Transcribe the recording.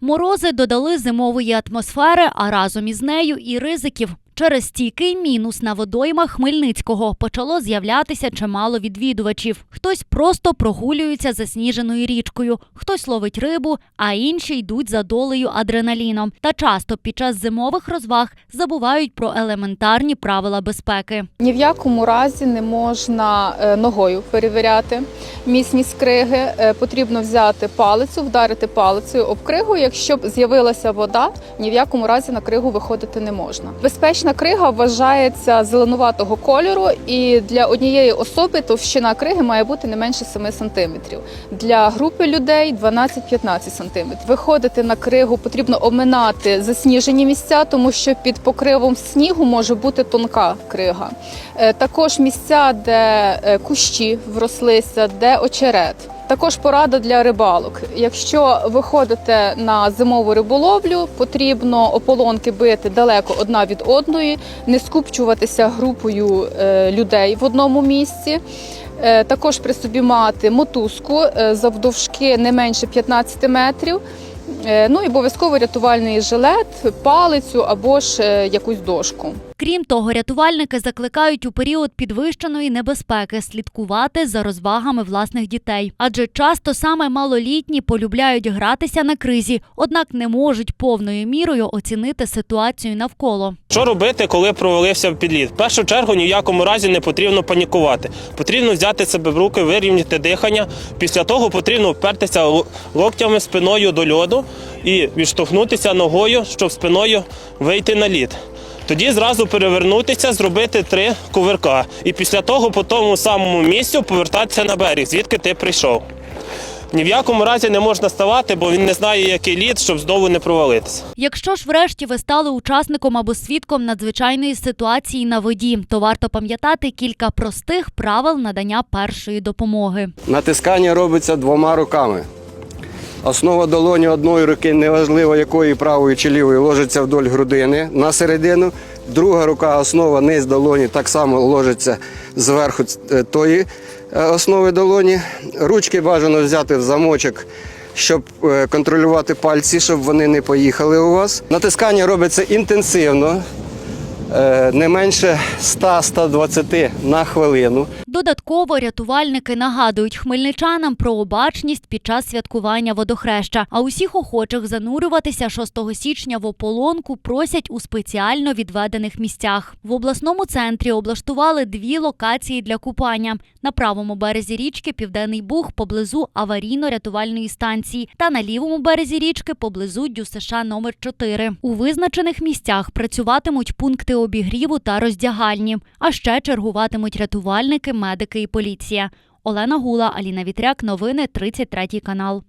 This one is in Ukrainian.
Морози додали зимової атмосфери, а разом із нею і ризиків. Через стійкий мінус на водоймах Хмельницького почало з'являтися чимало відвідувачів. Хтось просто прогулюється засніженою річкою, хтось ловить рибу, а інші йдуть за долею адреналіном. Та часто під час зимових розваг забувають про елементарні правила безпеки. Ні в якому разі не можна е, ногою перевіряти міцність криги. Е, Потрібно взяти палицю, вдарити палицею об кригу. Якщо б з'явилася вода, ні в якому разі на кригу виходити не можна. Безпечна крига вважається зеленуватого кольору, і для однієї особи товщина криги має бути не менше 7 сантиметрів. Для групи людей 12-15 сантиметрів. Виходити на кригу потрібно оминати засніжені місця, тому що під покривом снігу може бути тонка крига. Е, Також місця, де е, кущі врослися, де очерет. Також порада для рибалок. Якщо виходите на зимову риболовлю, потрібно ополонки бити далеко одна від одної, не скупчуватися групою е, людей в одному місці. Е, Також при собі мати мотузку е, завдовжки не менше 15 метрів. Е, Ну і обов'язково рятувальний жилет, палицю або ж е, якусь дошку. Крім того, рятувальники закликають у період підвищеної небезпеки слідкувати за розвагами власних дітей, адже часто саме малолітні полюбляють гратися на кризі, однак не можуть повною мірою оцінити ситуацію навколо. Що робити, коли провалився в підліт? В першу чергу ні в якому разі не потрібно панікувати. Потрібно взяти себе в руки, вирівняти дихання. Після того потрібно впертися локтями спиною до льоду і відштовхнутися ногою, щоб спиною вийти на лід. Тоді зразу перевернутися, зробити три кувирка. І після того по тому самому місцю повертатися на берег, звідки ти прийшов. Ні в якому разі не можна ставати, бо він не знає, який лід, щоб знову не провалитися. Якщо ж врешті ви стали учасником або свідком надзвичайної ситуації на воді, то варто пам'ятати кілька простих правил надання першої допомоги. Натискання робиться двома руками. Основа долоні одної руки, неважливо якої правої чи лівої, ложиться вдоль грудини на середину. Друга рука, основа низ долоні, так само ложиться зверху е, тої е, основи долоні. Ручки бажано взяти в замочок, щоб е, контролювати пальці, щоб вони не поїхали у вас. Натискання робиться інтенсивно, не менше 100-120 на хвилину. Додатково рятувальники нагадують хмельничанам про обачність під час святкування водохреща. А усіх охочих занурюватися 6 січня в ополонку просять у спеціально відведених місцях. В обласному центрі облаштували дві локації для купання на правому березі річки Південний Буг поблизу аварійно-рятувальної станції та на лівому березі річки поблизу ДЮСШ номер 4 У визначених місцях працюватимуть пункти обігріву та роздягальні. А ще чергуватимуть рятувальники, медики і поліція. Олена Гула, Аліна Вітряк. Новини 33 канал.